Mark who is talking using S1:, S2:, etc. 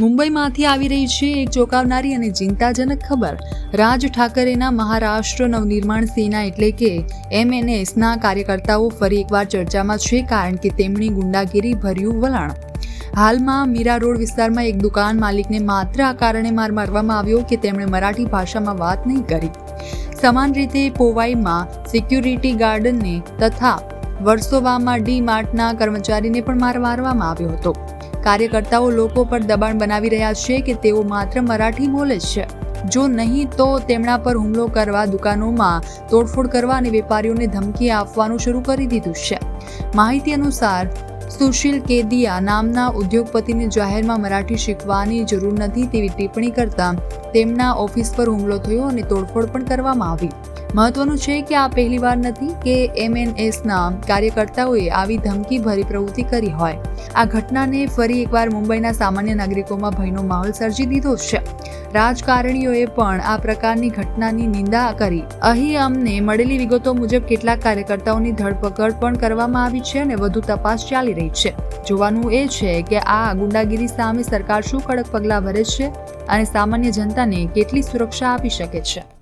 S1: મુંબઈમાંથી આવી રહી છે એક ચોંકાવનારી અને ચિંતાજનક ખબર. રાજ ઠાકરેના મહારાષ્ટ્ર નવનિર્માણ સેના એટલે કે એમએનએસના કાર્યકર્તાઓ ફરી એકવાર ચર્ચામાં છે કારણ કે તેમની ગુંડાગીરી ભર્યું વલણ. હાલમાં મીરા રોડ વિસ્તારમાં એક દુકાન માલિકને માત્ર આ કારણે માર મારવામાં આવ્યો કે તેમણે મરાઠી ભાષામાં વાત નહીં કરી. સમાન રીતે પોવાઈમાં સિક્યુરિટી ગાર્ડનને તથા વર્સોવામાં ડી માર્ટના કર્મચારીને પણ માર મારવામાં આવ્યો હતો. કાર્યકર્તાઓ લોકો પર દબાણ બનાવી રહ્યા છે કે તેઓ માત્ર મરાઠી બોલે છે. જો નહીં તો તેમના પર હુમલો કરવા દુકાનોમાં તોડફોડ કરવા અને વેપારીઓને ધમકી આપવાનું શરૂ કરી દીધું છે. માહિતી અનુસાર, સુશીલ કેદિયા નામના ઉદ્યોગપતિને જાહેરમાં મરાઠી શીખવાની જરૂર નથી તેવી ટિપ્પણી કરતા તેમના ઓફિસ પર હુમલો થયો અને તોડફોડ પણ કરવામાં આવી. મહત્વનું છે કે આ પહેલીવાર નથી કે એમએનએસના કાર્યકર્તાઓએ આવી ધમકી ભરી પ્રવૃત્તિ કરી હોય. આ ઘટનાને ફરી એકવાર મુંબઈના સામાન્ય નાગરિકોમાં ભયનો માહોલ સર્જી દીધો છે. રાજકારણીઓએ પણ આ પ્રકારની ઘટનાની નિંદા કરી. અહીં અમને મળેલી વિગતો મુજબ કેટલાક કાર્યકર્તાઓની ધરપકડ પણ કરવામાં આવી છે અને વધુ તપાસ ચાલી રહી છે. જોવાનું એ છે કે આ ગુંડાગીરી સામે સરકાર શું કડક પગલાં ભરે છે અને સામાન્ય જનતાને કેટલી સુરક્ષા આપી શકે છે?